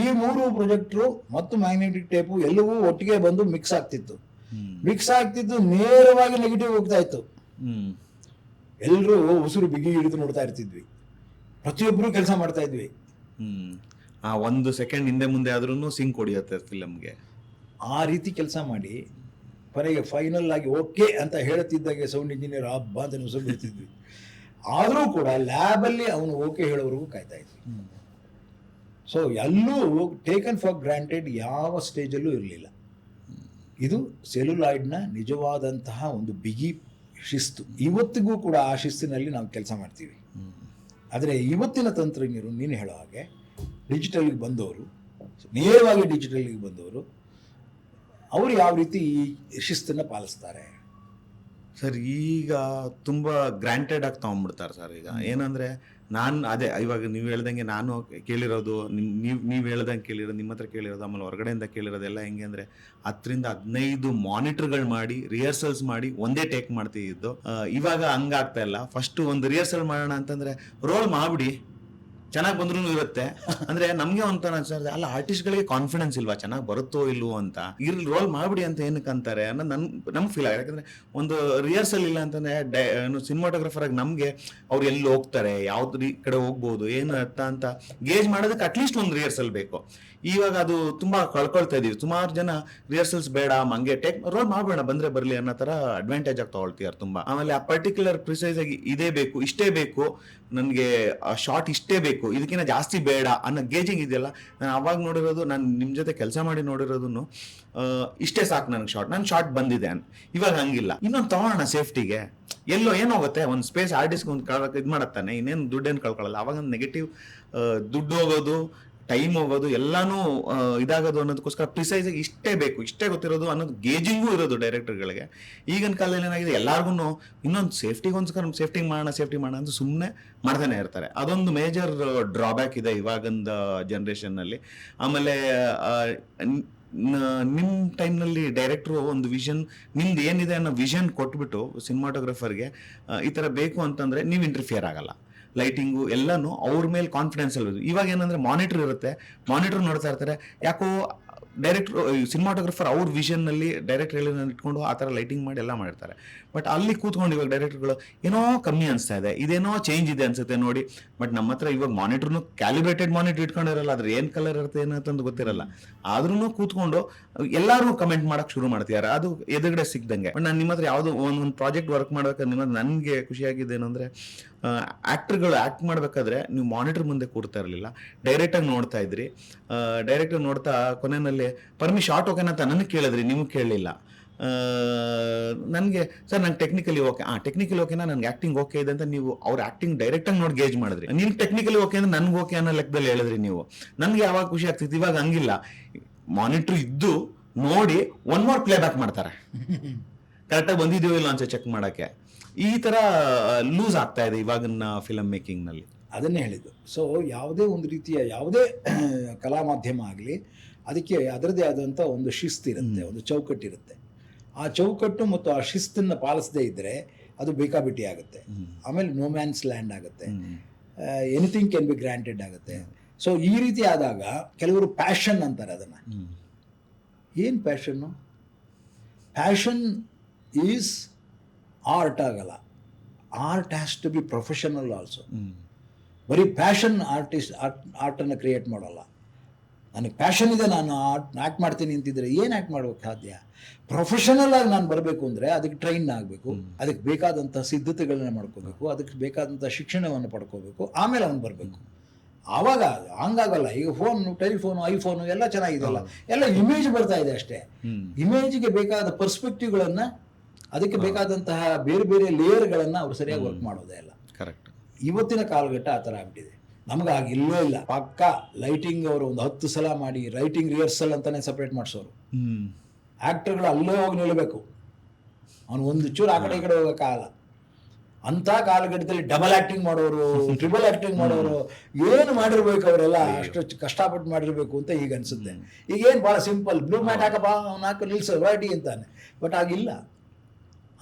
ಈ ಮೂರು ಪ್ರೊಜೆಕ್ಟ್ರು ಮತ್ತು ಮ್ಯಾಗ್ನೆಟಿಕ್ ಟೇಪು ಎಲ್ಲವೂ ಒಟ್ಟಿಗೆ ಬಂದು ಮಿಕ್ಸ್ ಆಗ್ತಿತ್ತು. ಮಿಕ್ಸ್ ಆಗ್ತಿದ್ದು ನೇರವಾಗಿ ನೆಗೆಟಿವ್ ಹೋಗ್ತಾ ಇತ್ತು. ಎಲ್ಲರೂ ಉಸಿರು ಬಿಗಿ ಹಿಡಿದು ನೋಡ್ತಾ ಇರ್ತಿದ್ವಿ. ಪ್ರತಿಯೊಬ್ಬರು ಕೆಲಸ ಮಾಡ್ತಾ ಇದ್ವಿ. ಆ ಒಂದು ಸೆಕೆಂಡ್ ಹಿಂದೆ ಮುಂದೆ ಆದ್ರೂ ಸಿಂಕ್ ಹೊಡಿಯತ್ತೆ ಫಿಲಮ್ಗೆ ಆ ರೀತಿ ಕೆಲಸ ಮಾಡಿ, ಕೊನೆಗೆ ಫೈನಲ್ ಆಗಿ ಓಕೆ ಅಂತ ಹೇಳುತ್ತಿದ್ದಾಗೆ ಸೌಂಡ್ ಇಂಜಿನಿಯರ್ ಹಬ್ಬ ಅಂತ ಉಸಿರು ಬಿಡ್ತಿದ್ವಿ. ಆದರೂ ಕೂಡ ಲ್ಯಾಬಲ್ಲಿ ಅವನು ಓಕೆ ಹೇಳೋವರೆಗೂ ಕಾಯ್ತಾ ಇದ್ವಿ. ಸೊ ಎಲ್ಲೂ ಟೇಕನ್ ಫಾರ್ ಗ್ರಾಂಟೆಡ್ ಯಾವ ಸ್ಟೇಜಲ್ಲೂ ಇರಲಿಲ್ಲ. ಇದು ಸೆಲ್ಯುಲಾಯ್ಡ್ನ ನಿಜವಾದಂತಹ ಒಂದು ಬಿಗಿ ಶಿಸ್ತು. ಇವತ್ತಿಗೂ ಕೂಡ ಆ ಶಿಸ್ತಿನಲ್ಲಿ ನಾವು ಕೆಲಸ ಮಾಡ್ತೀವಿ. ಆದರೆ ಇವತ್ತಿನ ತಂತ್ರಜ್ಞರು ನೀನು ಹೇಳೋ ಹಾಗೆ ಡಿಜಿಟಲ್ಗೆ ಬಂದವರು, ನೇರವಾಗಿ ಡಿಜಿಟಲ್ಗೆ ಬಂದವರು ಅವರು ಯಾವ ರೀತಿ ಈ ಶಿಸ್ತನ್ನು ಪಾಲಿಸ್ತಾರೆ? ಸರ್ ಈಗ ತುಂಬ ಗ್ರ್ಯಾಂಟೆಡ್ ಆಗಿ ತೊಗೊಂಡ್ಬಿಡ್ತಾರೆ ಸರ್ ಈಗ. ಏನಂದರೆ ನಾನು ಅದೇ ಇವಾಗ ನೀವು ಹೇಳ್ದಂಗೆ ನಾನು ಕೇಳಿರೋದು ನಿಮ್ಮ ನೀವು ನೀವು ಹೇಳ್ದಂಗೆ ಕೇಳಿರೋದು ನಿಮ್ಮ ಹತ್ರ ಕೇಳಿರೋದು ಆಮೇಲೆ ಹೊರಗಡೆಯಿಂದ ಕೇಳಿರೋದೆಲ್ಲ ಹೆಂಗೆ ಅಂದರೆ ಹತ್ತರಿಂದ ಹದಿನೈದು ಮಾನಿಟರ್ಗಳು ಮಾಡಿ ರಿಹರ್ಸಲ್ಸ್ ಮಾಡಿ ಒಂದೇ ಟೇಕ್ ಮಾಡ್ತಿದ್ದು. ಇವಾಗ ಹಂಗಾಗ್ತಾ ಇಲ್ಲ. ಫಸ್ಟು ಒಂದು ರಿಹರ್ಸಲ್ ಮಾಡೋಣ ಅಂತಂದರೆ ರೋಲ್ ಮಾಡ್ಬಿಡಿ. ಚೆನ್ನಾಗಿ ಬಂದ್ರು ಇರುತ್ತೆ. ಅಂದ್ರೆ ನಮ್ಗೆ ಒಂಥರ ಅನ್ಸುತ್ತೆ ಅಲ್ಲ ಆರ್ಟಿಸ್ಟ್ಗಳಿಗೆ ಕಾನ್ಫಿಡೆನ್ಸ್ ಇಲ್ವಾ? ಚೆನ್ನಾಗಿ ಬರುತ್ತೋ ಇಲ್ವೋ ಅಂತ. ಇಲ್ಲಿ ರೋಲ್ ಮಾಡ್ಬಿಡಿ ಅಂತ ಏನಕ್ಕೆ ಅಂತಾರೆ ಅನ್ನೋದು ನನ್ ನಮ್ಗೆ ಫೀಲ್ ಆಗಿದೆ ಯಾಕಂದ್ರೆ ಒಂದು ರಿಹರ್ಸಲ್ ಇಲ್ಲ ಅಂತಂದ್ರೆ ಸಿನಿಮಾಟೋಗ್ರಾಫರ್ ಆಗಿ ನಮ್ಗೆ ಅವ್ರು ಎಲ್ಲಿ ಹೋಗ್ತಾರೆ, ಯಾವ್ದು ಕಡೆ ಹೋಗ್ಬೋದು, ಏನು ಅರ್ಥ ಅಂತ ಗೇಜ್ ಮಾಡೋದಕ್ಕೆ ಅಟ್ಲೀಸ್ಟ್ ಒಂದು ರಿಹರ್ಸಲ್ ಬೇಕು. ಇವಾಗ ಅದು ತುಂಬಾ ಕಳ್ಕೊಳ್ತಾ ಇದೀವಿ. ಸುಮಾರು ಜನ ರಿಹರ್ಸಲ್ಸ್ ಬೇಡ, ಹಂಗೆ ಟೆಕ್ ರೋಲ್ ಮಾಡಬೇಡ, ಬಂದ್ರೆ ಬರಲಿ ಅನ್ನೋ ತರ ಅಡ್ವಾಂಟೇಜ್ ಆಗಿ ತಗೊಳ್ತೀಯಾರ ತುಂಬಾ. ಆಮೇಲೆ ಆ ಪರ್ಟಿಕ್ಯುಲರ್ ಪ್ರಿಸೈಸ್ ಆಗಿ ಇದೇ ಬೇಕು, ಇಷ್ಟೇ ಬೇಕು, ನನಗೆ ಶಾರ್ಟ್ ಇಷ್ಟೇ ಬೇಕು, ಇದಕ್ಕಿಂತ ಜಾಸ್ತಿ ಬೇಡ ಅನ್ನೋ ಗೇಜಿಂಗ್ ಇದೆಯಲ್ಲ, ನಾನು ಅವಾಗ ನೋಡಿರೋದು, ನಾನು ನಿಮ್ಮ ಜೊತೆ ಕೆಲಸ ಮಾಡಿ ನೋಡಿರೋದನ್ನು ಇಷ್ಟೇ ಸಾಕು ನನಗೆ ಶಾರ್ಟ್ ನಾನು ಶಾರ್ಟ್ ಬಂದಿದೆ ಇವಾಗ ಹಂಗಿಲ್ಲ. ಇನ್ನೊಂದು ತಗೊಳ್ಳೋಣ ಸೇಫ್ಟಿಗೆ ಎಲ್ಲೋ ಏನೋಗುತ್ತೆ ಒಂದು ಸ್ಪೇಸ್ ಆರ್ಟಿಸ್ಗೆ ಒಂದು ಕಳ್ಕ, ಇದು ಮಾಡತ್ತಾನೆ ಇನ್ನೇನು ದುಡ್ಡೇನು ಕಳ್ಕೊಳ್ಳಲ್ಲ ಅವಾಗ ಒಂದು ನೆಗೆಟಿವ್ ದುಡ್ಡು ಹೋಗೋದು ಟೈಮ್ ಹೋಗೋದು, ಎಲ್ಲಾನು ಇದಾಗೋದು ಅನ್ನೋದಕ್ಕೋಸ್ಕರ ಪ್ರಿಸೈಸ್ ಇಷ್ಟೇ ಬೇಕು. ಇಷ್ಟೇ ಗೊತ್ತಿರೋದು ಅನ್ನೋದು ಗೇಜಿಂಗು ಇರೋದು ಡೈರೆಕ್ಟರ್ಗಳಿಗೆ ಈಗಿನ ಕಾಲದಲ್ಲಿ ಏನಾಗಿದೆ ಎಲ್ಲಾರ್ಗು ಇನ್ನೊಂದು ಸೇಫ್ಟಿಗೋಸ್ಕರ ಸೇಫ್ಟಿ ಮಾಡೋಣ ಸೇಫ್ಟಿ ಮಾಡೋಣ ಅಂತ ಸುಮ್ಮನೆ ಮಾಡ್ತಾನೆ ಇರ್ತಾರೆ. ಅದೊಂದು ಮೇಜರ್ ಡ್ರಾಬ್ಯಾಕ್ ಇದೆ ಇವಾಗಿಂದ ಜನ್ರೇಷನ್ನಲ್ಲಿ ಆಮೇಲೆ ನಿಮ್ಮ ಟೈಮ್ನಲ್ಲಿ ಡೈರೆಕ್ಟ್ರು ಒಂದು ವಿಷನ್ ನಿಮ್ದು ಏನಿದೆ ಅನ್ನೋ ವಿಷನ್ ಕೊಟ್ಬಿಟ್ಟು ಸಿನಿಮಾಟೋಗ್ರಫರ್ಗೆ ಈ ಥರ ಬೇಕು ಅಂತಂದ್ರೆ ನೀವು ಇಂಟರ್ಫಿಯರ್ ಆಗಲ್ಲ. ಲೈಟಿಂಗು ಎಲ್ಲನೂ ಅವ್ರ ಮೇಲೆ ಕಾನ್ಫಿಡೆನ್ಸ್ ಇರಬೇಕು ಇವಾಗ ಏನಂದ್ರೆ ಮಾನಿಟರ್ ಇರುತ್ತೆ ಮಾನಿಟರ್ ನೋಡ್ತಾ ಇರ್ತಾರೆ. ಯಾಕೋ ಡೈರೆಕ್ಟ್ರು ಸಿನಿಮಾಟೋಗ್ರಫರ್ ಅವ್ರ ವಿಷನ್ನಲ್ಲಿ ಡೈರೆಕ್ಟ್ ಹೇಳಿ ಇಟ್ಕೊಂಡು ಆ ಥರ ಲೈಟಿಂಗ್ ಮಾಡಿ ಎಲ್ಲ ಮಾಡಿರ್ತಾರೆ. ಬಟ್ ಅಲ್ಲಿ ಕೂತ್ಕೊಂಡು ಇವಾಗ ಡೈರೆಕ್ಟರ್ಗಳು ಏನೋ ಕಮ್ಮಿ ಅನಿಸ್ತಾ ಇದೆ. ಇದೇನೋ ಚೇಂಜ್ ಇದೆ ಅನ್ಸುತ್ತೆ ನೋಡಿ. ಬಟ್ ನಮ್ಮ ಹತ್ರ ಇವಾಗ ಮಾನಿಟರ್ನು ಕ್ಯಾಲಿಬ್ರೇಟೆಡ್ ಮಾನಿಟರ್ ಇಟ್ಕೊಂಡಿರಲ್ಲ. ಅದ್ರ ಏನು ಕಲರ್ ಇರುತ್ತೆ ಏನಂತಂದು ಗೊತ್ತಿರಲ್ಲ. ಆದ್ರೂ ಕೂತ್ಕೊಂಡು ಎಲ್ಲರೂ ಕಮೆಂಟ್ ಮಾಡಕ್ ಶುರು ಮಾಡ್ತಿದ್ದಾರೆ ಅದು ಎದುರುಗಡೆ ಸಿಕ್ದಂಗೆ. ಬಟ್ ನಾನು ನಿಮ್ಮ ಹತ್ರ ಯಾವ್ದು ಒಂದೊಂದು ಪ್ರಾಜೆಕ್ಟ್ ವರ್ಕ್ ಮಾಡ್ಬೇಕಾದ್ರೆ ನಿಮ್ಮ ನನಗೆ ಖುಷಿಯಾಗಿದೆ ಏನಂದ್ರೆ ಆಕ್ಟರ್ಗಳು ಆಕ್ಟ್ ಮಾಡಬೇಕಾದ್ರೆ ನೀವು ಮಾನಿಟರ್ ಮುಂದೆ ಕೂರ್ತಾ ಇರಲಿಲ್ಲ. ಡೈರೆಕ್ಟಾಗಿ ನೋಡ್ತಾ ಇದ್ರಿ. ಡೈರೆಕ್ಟಾಗಿ ನೋಡ್ತಾ ಕೊನೆಯಲ್ಲಿ ಪರ್ಮಿ ಶಾರ್ಟ್ ಓಕೆನಂತ ನನಗೆ ಕೇಳಿದ್ರಿ ನೀವು ಕೇಳಲಿಲ್ಲ. ನನಗೆ ಸರ್ ನಂಗೆ ಟೆಕ್ನಿಕಲಿ ಓಕೆ ಆ ಟೆಕ್ನಿಕಲಿ ಓಕೆನಾ ನನಗೆ ಆಕ್ಟಿಂಗ್ ಓಕೆ ಇದೆ ಅಂತ ನೀವು ಅವ್ರ ಆಕ್ಟಿಂಗ್ ಡೈರೆಕ್ಟಾಗಿ ನೋಡಿ ಗೇಜ್ ಮಾಡಿದ್ರಿ. ನೀನು ಟೆಕ್ನಿಕಲಿ ಓಕೆ ಅಂದ್ರೆ ನನ್ಗೆ ಓಕೆ ಅನ್ನೋ ಲೆಕ್ಕದಲ್ಲಿ ಹೇಳಿದ್ರಿ ನೀವು. ನನಗೆ ಯಾವಾಗ ಖುಷಿ ಆಗ್ತಿತ್ತು? ಇವಾಗ ಹಂಗಿಲ್ಲ. ಮಾನಿಟ್ರ್ ಇದ್ದು ನೋಡಿ ಒನ್ ಮೋರ್ ಪ್ಲೇ ಬ್ಯಾಕ್ ಮಾಡ್ತಾರೆ ಕರೆಕ್ಟಾಗಿ ಬಂದಿದೆಯೋ ಇಲ್ಲ ಅಂತ ಚೆಕ್ ಮಾಡೋಕ್ಕೆ. ಈ ಥರ ಲೂಸ್ ಆಗ್ತಾ ಇದೆ ಇವಾಗಿನ ಫಿಲಮ್ ಮೇಕಿಂಗ್ನಲ್ಲಿ ಅದನ್ನೇ ಹೇಳಿದ್ದು. ಸೊ ಯಾವುದೇ ಒಂದು ರೀತಿಯ ಯಾವುದೇ ಕಲಾ ಮಾಧ್ಯಮ ಆಗಲಿ ಅದಕ್ಕೆ ಅದರದೇ ಆದಂಥ ಒಂದು ಶಿಸ್ತಿರುತ್ತೆ ಒಂದು ಚೌಕಟ್ಟಿರುತ್ತೆ. ಆ ಚೌಕಟ್ಟು ಮತ್ತು ಆ ಶಿಸ್ತನ್ನು ಪಾಲಿಸದೇ ಇದ್ದರೆ ಅದು ಬೇಕಾಬಿಟ್ಟಿ ಆಗುತ್ತೆ. ಆಮೇಲೆ ನೋ ಮ್ಯಾನ್ಸ್ ಲ್ಯಾಂಡ್ ಆಗುತ್ತೆ. ಎನಿಥಿಂಗ್ ಕ್ಯಾನ್ ಬಿ ಗ್ರಾಂಟೆಡ್ ಆಗುತ್ತೆ. ಸೊ ಈ ರೀತಿ ಆದಾಗ ಕೆಲವರು ಪ್ಯಾಷನ್ ಅಂತಾರೆ ಅದನ್ನು. ಏನು ಪ್ಯಾಷನ್ನು ಪ್ಯಾಷನ್ ಈಸ್ ಆರ್ಟ್ ಆಗಲ್ಲ. Art has to be professional also ಬರೀ ಪ್ಯಾಷನ್ ಆರ್ಟಿಸ್ಟ್ ಆರ್ಟ್ ಆರ್ಟನ್ನು ಕ್ರಿಯೇಟ್ ಮಾಡೋಲ್ಲ. ನನಗೆ ಪ್ಯಾಷನ್ ಇದೆ ನಾನು ಆಕ್ಟ್ ಆ್ಯಕ್ಟ್ ಮಾಡ್ತೀನಿ ಅಂತಿದ್ರೆ ಏನು ಆ್ಯಕ್ಟ್ ಮಾಡ್ಬೇಕು ಸಾಧ್ಯ? ಪ್ರೊಫೆಷನಲ್ ಆಗಿ ನಾನು ಬರಬೇಕು ಅಂದರೆ ಅದಕ್ಕೆ ಟ್ರೈನ್ ಆಗಬೇಕು ಅದಕ್ಕೆ ಬೇಕಾದಂಥ ಸಿದ್ಧತೆಗಳನ್ನ ಮಾಡ್ಕೋಬೇಕು ಅದಕ್ಕೆ ಬೇಕಾದಂಥ ಶಿಕ್ಷಣವನ್ನು ಪಡ್ಕೋಬೇಕು ಆಮೇಲೆ ಅವನು ಬರಬೇಕು. ಆವಾಗ ಹಂಗಾಗಲ್ಲ ಈಗ ಫೋನ್ ಟೆಲಿಫೋನು ಐಫೋನು ಎಲ್ಲ ಚೆನ್ನಾಗಿದೆಯಲ್ಲ ಎಲ್ಲ ಇಮೇಜ್ ಬರ್ತಾ ಇದೆ ಅಷ್ಟೇ. ಇಮೇಜ್ಗೆ ಬೇಕಾದ ಪರ್ಸ್ಪೆಕ್ಟಿವ್ಗಳನ್ನು ಅದಕ್ಕೆ ಬೇಕಾದಂತಹ ಬೇರೆ ಬೇರೆ ಲೇಯರ್ಗಳನ್ನು ಅವ್ರು ಸರಿಯಾಗಿ ವರ್ಕ್ ಮಾಡೋದೇ ಇಲ್ಲ. ಕರೆಕ್ಟ್ ಇವತ್ತಿನ ಕಾಲಘಟ್ಟ ಆ ಥರ ಆಗ್ಬಿಟ್ಟಿದೆ. ನಮ್ಗೆ ಆಗ ಇಲ್ಲೇ ಇಲ್ಲ. ಪಕ್ಕ ಲೈಟಿಂಗ್ ಅವರು ಒಂದು ಹತ್ತು ಸಲ ಮಾಡಿ ರೈಟಿಂಗ್ ರಿಹರ್ಸಲ್ ಅಂತಾನೆ ಸಪ್ರೇಟ್ ಮಾಡಿಸೋರು. ಹ್ಮ್. ಆ್ಯಕ್ಟರ್ಗಳು ಅಲ್ಲೇ ಹೋಗಿ ನಿಲ್ಲಬೇಕು ಅವನು ಒಂದು ಚೂರು ಆ ಕಡೆ ಈ ಕಡೆ ಹೋಗೋಕ್ಕಾಗಲ್ಲ ಅಂಥ ಕಾಲಘಟ್ಟದಲ್ಲಿ ಡಬಲ್ ಆ್ಯಕ್ಟಿಂಗ್ ಮಾಡೋರು ಟ್ರಿಬಲ್ ಆ್ಯಕ್ಟಿಂಗ್ ಮಾಡೋರು ಏನು ಮಾಡಿರ್ಬೇಕು ಅವರೆಲ್ಲ ಅಷ್ಟು ಕಷ್ಟಪಟ್ಟು ಮಾಡಿರ್ಬೇಕು ಅಂತ ಈಗ ಅನ್ಸುತ್ತೆ. ಈಗ ಏನು ಭಾಳ ಸಿಂಪಲ್ ಬ್ಲೂ ಮ್ಯಾಟ್ ಹಾಕಪ್ಪ ಅವ್ನು ಹಾಕಿ ನಿಲ್ಸೋ ರೆಡಿ ಅಂತಾನೆ. ಬಟ್ ಆಗಿಲ್ಲ.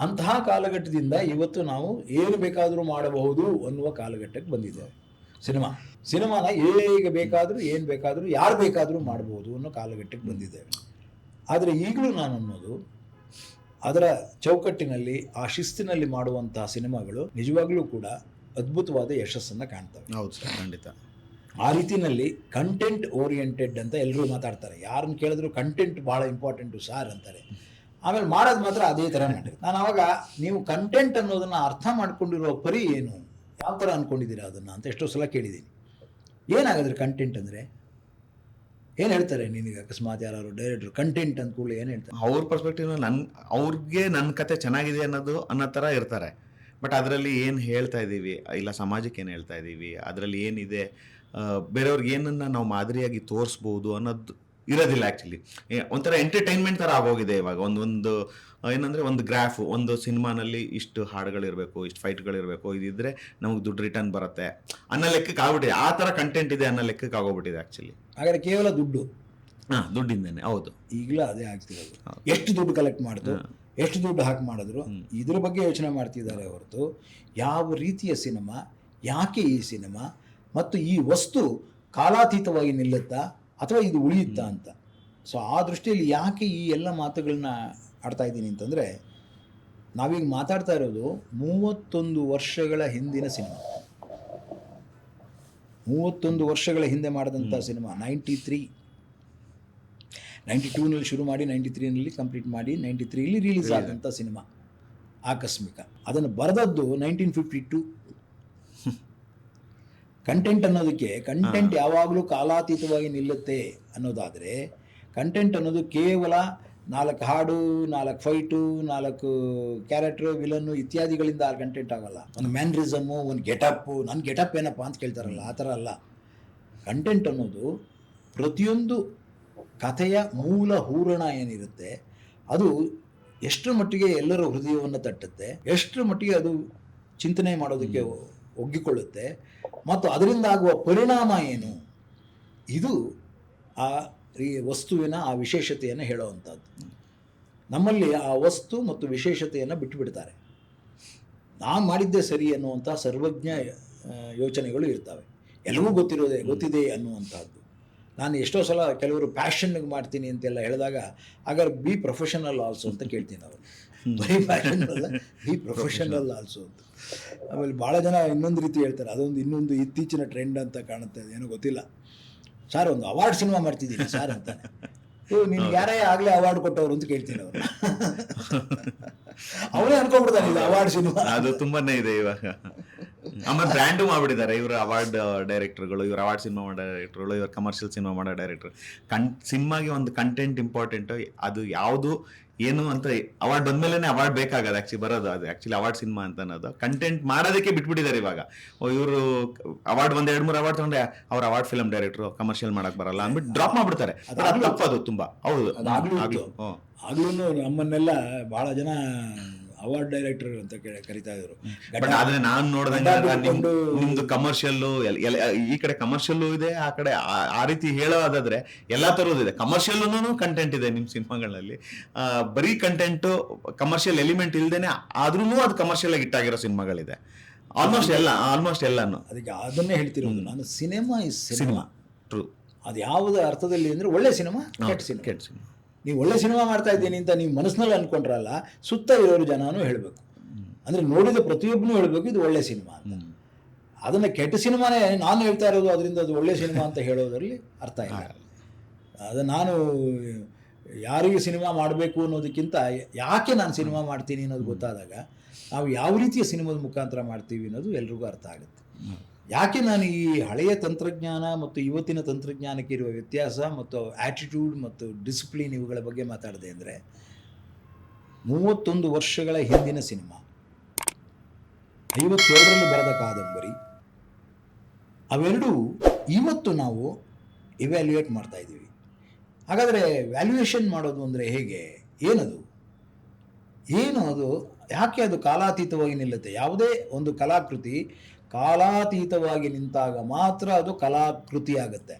ಅಂತಹ ಕಾಲಘಟ್ಟದಿಂದ ಇವತ್ತು ನಾವು ಏನು ಬೇಕಾದರೂ ಮಾಡಬಹುದು ಅನ್ನುವ ಕಾಲಘಟ್ಟಕ್ಕೆ ಬಂದಿದ್ದೇವೆ. ಸಿನಿಮಾ. ಸಿನಿಮಾನ ಹೇಗೆ ಬೇಕಾದರೂ ಏನು ಬೇಕಾದರೂ ಯಾರು ಬೇಕಾದರೂ ಮಾಡ್ಬೋದು ಅನ್ನೋ ಕಾಲಘಟ್ಟಕ್ಕೆ ಬಂದಿದ್ದೇವೆ. ಆದರೆ ಈಗಲೂ ನಾನು ಅನ್ನೋದು ಅದರ ಚೌಕಟ್ಟಿನಲ್ಲಿ ಆ ಶಿಸ್ತಿನಲ್ಲಿ ಮಾಡುವಂತಹ ಸಿನಿಮಾಗಳು ನಿಜವಾಗ್ಲೂ ಕೂಡ ಅದ್ಭುತವಾದ ಯಶಸ್ಸನ್ನು ಕಾಣ್ತವೆ. ಹೌದು ಸರ್ ಖಂಡಿತ. ಆ ರೀತಿಯಲ್ಲಿ ಕಂಟೆಂಟ್ ಓರಿಯೆಂಟೆಡ್ ಅಂತ ಎಲ್ಲರೂ ಮಾತಾಡ್ತಾರೆ. ಯಾರನ್ನು ಕೇಳಿದ್ರು ಕಂಟೆಂಟ್ ಭಾಳ ಇಂಪಾರ್ಟೆಂಟು ಸಾರ್ ಅಂತಾರೆ. ಆಮೇಲೆ ಮಾಡೋದು ಮಾತ್ರ ಅದೇ ಥರ ನಾನು ಅವಾಗ ನೀವು ಕಂಟೆಂಟ್ ಅನ್ನೋದನ್ನು ಅರ್ಥ ಮಾಡಿಕೊಂಡಿರುವ ಪರಿ ಏನು? ಯಾವ ಥರ ಅಂದ್ಕೊಂಡಿದ್ದೀರಾ ಅದನ್ನು ಅಂತ ಎಷ್ಟೋ ಸಲ ಕೇಳಿದ್ದೀನಿ. ಏನಾಗದ್ರಿ ಕಂಟೆಂಟ್ ಅಂದರೆ ಏನು ಹೇಳ್ತಾರೆ ನಿನಗೆ ಅಕಸ್ಮಾತ್ ಯಾರು ಡೈರೆಕ್ಟ್ರು ಕಂಟೆಂಟ್ ಅಂತ ಕೂಡಲೇ ಏನು ಹೇಳ್ತಾರೆ? ಅವ್ರ ಪರ್ಸ್ಪೆಕ್ಟಿವ್ ನನ್ನ ಅವ್ರಿಗೆ ನನ್ನ ಕತೆ ಚೆನ್ನಾಗಿದೆ ಅನ್ನೋದು, ಅನ್ನೋ ಥರ ಇರ್ತಾರೆ. ಬಟ್ ಅದರಲ್ಲಿ ಏನು ಹೇಳ್ತಾ ಇದ್ದೀವಿ, ಇಲ್ಲ ಸಮಾಜಕ್ಕೆ ಏನು ಹೇಳ್ತಾ ಇದ್ದೀವಿ, ಅದರಲ್ಲಿ ಏನಿದೆ ಬೇರೆಯವ್ರಿಗೆ ಏನನ್ನು ನಾವು ಮಾದರಿಯಾಗಿ ತೋರಿಸ್ಬೋದು ಅನ್ನೋದು ಇರೋದಿಲ್ಲ ಆ್ಯಕ್ಚುಲಿ ಒಂಥರ ಎಂಟರ್ಟೈನ್ಮೆಂಟ್ ಥರ ಆಗೋಗಿದೆ ಇವಾಗ. ಒಂದೊಂದು ಏನಂದರೆ ಒಂದು ಗ್ರಾಫು ಒಂದು ಸಿನಿಮಾನಲ್ಲಿ ಇಷ್ಟು ಹಾಡುಗಳಿರಬೇಕು ಇಷ್ಟು ಫೈಟ್ಗಳಿರಬೇಕು ಇದಿದ್ರೆ ನಮಗೆ ದುಡ್ಡು ರಿಟರ್ನ್ ಬರುತ್ತೆ. ಅನ್ನೋ ಲೆಕ್ಕಕ್ಕೆ ಆಗ್ಬಿಟ್ಟಿದೆ. ಆ ಥರ ಕಂಟೆಂಟ್ ಇದೆ ಅನ್ನೋ ಲೆಕ್ಕಕ್ಕೆ ಆಗೋಗ್ಬಿಟ್ಟಿದೆ ಆ್ಯಕ್ಚುಲಿ ಹಾಗಾದ್ರೆ ಕೇವಲ ದುಡ್ಡು? ಹಾಂ ದುಡ್ಡಿಂದನೇ ಹೌದು. ಈಗಲೂ ಅದೇ ಆಗ್ತಿರೋದು. ಎಷ್ಟು ದುಡ್ಡು ಕಲೆಕ್ಟ್ ಮಾಡಿದ್ರು ಎಷ್ಟು ದುಡ್ಡು ಹಾಕಿ ಮಾಡಿದ್ರು. ಇದ್ರ ಬಗ್ಗೆ ಯೋಚನೆ ಮಾಡ್ತಿದ್ದಾರೆ ಹೊರತು ಯಾವ ರೀತಿಯ ಸಿನಿಮಾ ಯಾಕೆ ಈ ಸಿನಿಮಾ ಮತ್ತು ಈ ವಸ್ತು ಕಾಲಾತೀತವಾಗಿ ನಿಲ್ಲುತ್ತಾ ಅಥವಾ ಇದು ಉಳಿಯುತ್ತಾ ಅಂತ. ಸೊ ಆ ದೃಷ್ಟಿಯಲ್ಲಿ ಯಾಕೆ ಈ ಎಲ್ಲ ಮಾತುಗಳನ್ನ ಆಡ್ತಾ ಇದ್ದೀನಿ ಅಂತಂದರೆ ನಾವೀಗ ಮಾತಾಡ್ತಾ ಇರೋದು ಮೂವತ್ತೊಂದು ವರ್ಷಗಳ ಹಿಂದಿನ ಸಿನಿಮಾ. ಮೂವತ್ತೊಂದು ವರ್ಷಗಳ ಹಿಂದೆ ಮಾಡಿದಂಥ ಸಿನಿಮಾ ನೈಂಟಿ ತ್ರೀ. ನೈಂಟಿ ಟೂನಲ್ಲಿ ಶುರು ಮಾಡಿ ನೈಂಟಿ ತ್ರೀನಲ್ಲಿ ಕಂಪ್ಲೀಟ್ ಮಾಡಿ ನೈಂಟಿ ತ್ರೀಲಿ ರಿಲೀಸ್ ಆದಂಥ ಸಿನಿಮಾ ಆಕಸ್ಮಿಕ. ಅದನ್ನು ಬರೆದದ್ದು ನೈನ್ಟೀನ್ ಫಿಫ್ಟಿ ಟೂ. ಕಂಟೆಂಟ್ ಅನ್ನೋದಕ್ಕೆ ಕಂಟೆಂಟ್ ಯಾವಾಗಲೂ ಕಾಲಾತೀತವಾಗಿ ನಿಲ್ಲುತ್ತೆ ಅನ್ನೋದಾದರೆ ಕಂಟೆಂಟ್ ಅನ್ನೋದು ಕೇವಲ ನಾಲ್ಕು ಹಾಡು ನಾಲ್ಕು ಫೈಟು ನಾಲ್ಕು ಕ್ಯಾರೆಕ್ಟ್ರು ವಿಲನ್ನು ಇತ್ಯಾದಿಗಳಿಂದ ಆ ಕಂಟೆಂಟ್ ಆಗಲ್ಲ. ಒಂದು ಮ್ಯಾನ್ರಿಸಮು ಒಂದು ಗೆಟಪ್ಪು ನನ್ನ ಗೆಟಪ್ ಏನಪ್ಪ ಅಂತ ಕೇಳ್ತಾರಲ್ಲ ಆ ಥರ ಅಲ್ಲ. ಕಂಟೆಂಟ್ ಅನ್ನೋದು ಪ್ರತಿಯೊಂದು ಕಥೆಯ ಮೂಲ ಹೂರಣ ಏನಿರುತ್ತೆ ಅದು ಎಷ್ಟರ ಮಟ್ಟಿಗೆ ಎಲ್ಲರ ಹೃದಯವನ್ನು ತಟ್ಟುತ್ತೆ ಎಷ್ಟರ ಮಟ್ಟಿಗೆ ಅದು ಚಿಂತನೆ ಮಾಡೋದಕ್ಕೆ ಒಗ್ಗಿಕೊಳ್ಳುತ್ತೆ ಮತ್ತು ಅದರಿಂದ ಆಗುವ ಪರಿಣಾಮ ಏನು? ಇದು ಆ ಈ ವಸ್ತುವಿನ ಆ ವಿಶೇಷತೆಯನ್ನು ಹೇಳುವಂಥದ್ದು. ನಮ್ಮಲ್ಲಿ ಆ ವಸ್ತು ಮತ್ತು ವಿಶೇಷತೆಯನ್ನು ಬಿಟ್ಟುಬಿಡ್ತಾರೆ. ನಾನು ಮಾಡಿದ್ದೇ ಸರಿ ಅನ್ನುವಂಥ ಸರ್ವಜ್ಞ ಯೋಚನೆಗಳು ಇರ್ತವೆ. ಎಲ್ಲವೂ ಗೊತ್ತಿರೋದೆ ಗೊತ್ತಿದೆ ಅನ್ನುವಂಥದ್ದು ನಾನು ಎಷ್ಟೋ ಸಲ ಕೆಲವರು ಪ್ಯಾಷನ್ಗೆ ಮಾಡ್ತೀನಿ ಅಂತೆಲ್ಲ ಹೇಳಿದಾಗ ಹಾಗಾದ್ರೆ ಬಿ ಪ್ರೊಫೆಷನಲ್ ಆಲ್ಸೋ ಅಂತ ಕೇಳ್ತೀನಿ ಅವರು ಬರೀ ಫ್ಯಾಷನ್ ಅಲ್ಲ. ಬಿ ಪ್ರೊಫೆಷನಲ್ ಆಲ್ಸೋ ಅಂತ ಆಮೇಲೆ ಭಾಳ ಜನ ಇನ್ನೊಂದು ರೀತಿ ಹೇಳ್ತಾರೆ ಅದೊಂದು ಇನ್ನೊಂದು ಇತ್ತೀಚಿನ ಟ್ರೆಂಡ್ ಅಂತ ಕಾಣುತ್ತೆ ಏನೋ ಗೊತ್ತಿಲ್ಲ. ಸರ್ ಒಂದು ಅವಾರ್ಡ್ ಸಿನಿಮಾ ಮಾಡ್ತಿದ್ದೀನಿ ಸರ್ ಅಂತ. ಇವ್ ನಿನ್ಗೆ ಯಾರೇ ಆಗಲೇ ಅವಾರ್ಡ್ ಕೊಟ್ಟವ್ರು ಅಂತ ಕೇಳ್ತೀನಿ ಅವ್ರು. ಅವನೇ ಅನ್ಕೊಂಡ್ಬಿಡ್ತಾರೆ ಇಲ್ಲ ಅವಾರ್ಡ್ ಸಿನಿಮಾ ಅದು ತುಂಬಾನೇ ಇದೆ ಇವಾಗ. ಆಮೇಲೆ ಬ್ರ್ಯಾಂಡು ಮಾಡಿಬಿಟ್ಟಿದ್ದಾರೆ ಇವರು ಅವಾರ್ಡ್ ಡೈರೆಕ್ಟರ್ಗಳು ಇವ್ರು ಅವಾರ್ಡ್ ಸಿನಿಮಾ ಮಾಡೋ ಡೈರೆಕ್ಟರ್ಗಳು ಇವ್ರು ಕಮರ್ಷಿಯಲ್ ಸಿನಿಮಾ ಮಾಡೋ ಡೈರೆಕ್ಟರ್ ಕನ್ ಸಿನಿಮಾಗೆ ಒಂದು ಕಂಟೆಂಟ್ ಇಂಪಾರ್ಟೆಂಟ್ ಅದು ಯಾವುದು ಏನು ಅಂತ ಅವಾರ್ಡ್ ಬಂದ್ಮೇಲೆ ಅವಾರ್ಡ್ ಬೇಕಾಗದು. ಆಕ್ಚುಲಿ ಬರೋದು ಅದು. ಆಕ್ಚುಲಿ ಅವಾರ್ಡ್ ಸಿನಿಮಾ ಅಂತ ಅನ್ನೋದು. ಕಂಟೆಂಟ್ ಮಾಡೋದಕ್ಕೆ ಬಿಟ್ಬಿಟ್ಟಿದ್ದಾರೆ ಇವಾಗ. ಇವರು ಅವಾರ್ಡ್ ಒಂದ್ ಎರಡು ಮೂರು ಅವಾರ್ಡ್ ತಗೊಂಡೆ ಅವ್ರ ಅವಾರ್ಡ್ ಫಿಲ್ಮ್ ಡೈರೆಕ್ಟರ್ ಕಮರ್ಷಿಯಲ್ ಮಾಡಕ್ ಬರಲ್ಲ ಅಂದ್ಬಿಟ್ಟು ಡ್ರಾಪ್ ಮಾಡ್ಬಿಡ್ತಾರೆ. ತಪ್ಪದು ತುಂಬಾ. ಹೌದು. ಆಗ್ಲೂ. ನಮ್ಮನ್ನೆಲ್ಲ ಬಹಳ ಜನ ಅವಾರ್ಡ್ ಡೈರೆಕ್ಟರ್ ಅಂತ ಕರಿತಾ ಇದ್ರು. ಬಟ್ ಆದ್ರೆ ನಾನು ನೋಡಿದಂಗೆ ನಿಮ್ದು ಕಮರ್ಷಿಯಲ್ ಈ ಕಡೆ ಕಮರ್ಷಿಯಲ್ ಇದೆ ಆ ಕಡೆ ಆ- ರೀತಿ ಹೇಳೋದಾದ್ರೆ ಎಲ್ಲಾ ತರದ್ದು ಇದೆ. ಕಮರ್ಷಿಯಲ್ ಕಂಟೆಂಟ್ ಇದೆ ನಿಮ್ ಸಿನಿಮಾಗಳಲ್ಲಿ. ಬರೀ ಕಂಟೆಂಟ್ ಕಮರ್ಷಿಯಲ್ ಎಲಿಮೆಂಟ್ ಇಲ್ದೇನೆ ಆದ್ರೂ ಅದು ಕಮರ್ಷಿಯಲ್ ಆಗಿ ಇಟ್ಟಾಗಿರೋ ಸಿನಿಮಾಗಳಿದೆ. ಆಲ್ಮೋಸ್ಟ್ ಎಲ್ಲ ಆಲ್ಮೋಸ್ಟ್ ಎಲ್ಲಾನು. ಅದಕ್ಕೆ ಅದನ್ನೇ ಹೇಳ್ತಿರೋದು. ನಾನು cinema is cinema cinema true ಅದು ಯಾವುದೇ ಅರ್ಥದಲ್ಲಿ ಅಂದ್ರೆ ಒಳ್ಳೆ ಸಿನಿಮಾ ಕೆಟ್ಟ ಸಿನಿಮಾ ಕೆಟ್ಟ ಸಿನಿಮಾ ನೀವು ಒಳ್ಳೆ ಸಿನಿಮಾ ಮಾಡ್ತಾ ಇದ್ದೀನಿ ಅಂತ ನೀವು ಮನಸ್ಸಿನಲ್ಲಿ ಅಂದ್ಕೊಂಡ್ರಲ್ಲ ಸುತ್ತ ಇರೋರು ಜನನೂ ಹೇಳಬೇಕು. ಅಂದರೆ ನೋಡಿದ ಪ್ರತಿಯೊಬ್ಬನೂ ಹೇಳಬೇಕು ಇದು ಒಳ್ಳೆ ಸಿನಿಮಾ ಅಂತ. ಅದನ್ನು ಕೆಟ್ಟ ಸಿನಿಮಾನೇ ನಾನು ಹೇಳ್ತಾ ಇರೋದು ಅದರಿಂದ ಅದು ಒಳ್ಳೆ ಸಿನಿಮಾ ಅಂತ ಹೇಳೋದ್ರಲ್ಲಿ ಅರ್ಥ ಇಲ್ಲ. ಅದು ನಾನು ಯಾರಿಗೆ ಸಿನಿಮಾ ಮಾಡಬೇಕು ಅನ್ನೋದಕ್ಕಿಂತ ಯಾಕೆ ನಾನು ಸಿನಿಮಾ ಮಾಡ್ತೀನಿ ಅನ್ನೋದು ಗೊತ್ತಾದಾಗ ನಾವು ಯಾವ ರೀತಿಯ ಸಿನಿಮಾದ ಮುಖಾಂತರ ಮಾಡ್ತೀವಿ ಅನ್ನೋದು ಎಲ್ರಿಗೂ ಅರ್ಥ ಆಗುತ್ತೆ. ಯಾಕೆ ನಾನು ಈ ಹಳೆಯ ತಂತ್ರಜ್ಞಾನ ಮತ್ತು ಇವತ್ತಿನ ತಂತ್ರಜ್ಞಾನಕ್ಕೆ ಇರುವ ವ್ಯತ್ಯಾಸ ಮತ್ತು ಆ್ಯಟಿಟ್ಯೂಡ್ ಮತ್ತು ಡಿಸಿಪ್ಲಿನ್ ಇವುಗಳ ಬಗ್ಗೆ ಮಾತಾಡಿದೆ ಅಂದರೆ ಮೂವತ್ತೊಂದು ವರ್ಷಗಳ ಹಿಂದಿನ ಸಿನಿಮಾ. ಐವತ್ತೆರಡರಲ್ಲಿ ಬರೆದ ಕಾದಂಬರಿ. ಅವೆರಡೂ ಇವತ್ತು ನಾವು ಇವ್ಯಾಲ್ಯೂಯೇಟ್ ಮಾಡ್ತಾ ಇದ್ದೀವಿ. ಹಾಗಾದರೆ ವ್ಯಾಲ್ಯೂಯೇಷನ್ ಮಾಡೋದು ಅಂದರೆ ಹೇಗೆ? ಏನದು? ಏನು ಅದು? ಯಾಕೆ ಅದು ಕಾಲಾತೀತವಾಗಿ ನಿಲ್ಲುತ್ತೆ? ಯಾವುದೇ ಒಂದು ಕಲಾಕೃತಿ ಕಾಲಾತೀತವಾಗಿ ನಿಂತಾಗ ಮಾತ್ರ ಅದು ಕಲಾಕೃತಿ ಆಗುತ್ತೆ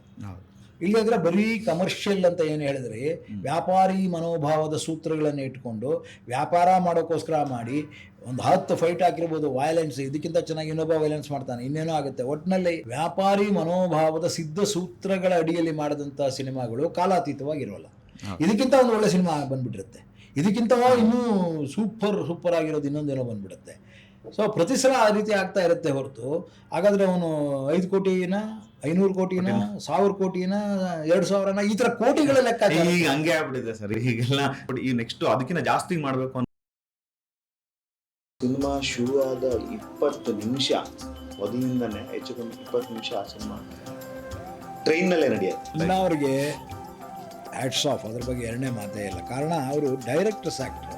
ಇಲ್ಲದ್ರೆ ಬರೀ ಕಮರ್ಷಿಯಲ್ ಅಂತ ಏನು ಹೇಳಿದ್ರೆ ವ್ಯಾಪಾರಿ ಮನೋಭಾವದ ಸೂತ್ರಗಳನ್ನು ಇಟ್ಕೊಂಡು ವ್ಯಾಪಾರ ಮಾಡೋಕ್ಕೋಸ್ಕರ ಮಾಡಿ ಒಂದು ಹತ್ತು ಫೈಟ್ ಹಾಕಿರ್ಬೋದು ವಯಲೆನ್ಸ್ ಇದಕ್ಕಿಂತ ಚೆನ್ನಾಗಿ ಇನ್ನೊಬ್ಬ ವೈಲೆನ್ಸ್ ಮಾಡ್ತಾನೆ ಇನ್ನೇನೋ ಆಗುತ್ತೆ. ಒಟ್ಟಿನಲ್ಲಿ ವ್ಯಾಪಾರಿ ಮನೋಭಾವದ ಸಿದ್ಧ ಸೂತ್ರಗಳ ಅಡಿಯಲ್ಲಿ ಮಾಡಿದಂಥ ಸಿನಿಮಾಗಳು ಕಾಲಾತೀತವಾಗಿರೋಲ್ಲ. ಇದಕ್ಕಿಂತ ಒಂದು ಒಳ್ಳೆ ಸಿನಿಮಾ ಬಂದ್ಬಿಟ್ಟಿರುತ್ತೆ. ಇದಕ್ಕಿಂತ ಇನ್ನೂ ಸೂಪರ್ ಸೂಪರ್ ಆಗಿರೋದು ಇನ್ನೊಂದೇನೋ ಬಂದ್ಬಿಡುತ್ತೆ. ಸೊ ಪ್ರತಿ ಸಲ ಆ ರೀತಿ ಆಗ್ತಾ ಇರುತ್ತೆ ಹೊರತು. ಹಾಗಾದ್ರೆ ಅವನು ಐದು ಕೋಟಿನ ಐನೂರು ಕೋಟಿನ ಸಾವಿರ ಕೋಟಿನ ಎರಡು ಸಾವಿರನ ಈ ತರ ಕೋಟಿಗಳ ಲೆಕ್ಕ ಈಗ ಹಂಗೆ ಆಗ್ಬಿಟ್ಟಿದೆ ಸರ್. ಈಗೆಲ್ಲ ಈ ನೆಕ್ಸ್ಟ್ ಅದಕ್ಕಿಂತ ಜಾಸ್ತಿ ಮಾಡ್ಬೇಕು ಅಂತ. ಸಿನಿಮಾ ಶುರು ಆದ ಇಪ್ಪತ್ತು ನಿಮಿಷ ಮೊದಲಿಂದನೇ ಹೆಚ್ಚು ಕಮ್ಮಿ ಇಪ್ಪತ್ತು ನಿಮಿಷ ಆ ಸಿನಿಮಾ ಟ್ರೈನ್ನಲ್ಲೇ ನಡೆಯುತ್ತೆ ಅವ್ರಿಗೆ ಹ್ಯಾಟ್ಸ್ ಆಫ್ ಅದ್ರ ಬಗ್ಗೆ ಎರಡನೇ ಮಾತೇ ಇಲ್ಲ. ಕಾರಣ ಅವರು ಡೈರೆಕ್ಟರ್ಸ್ ಆ್ಯಕ್ಟರ್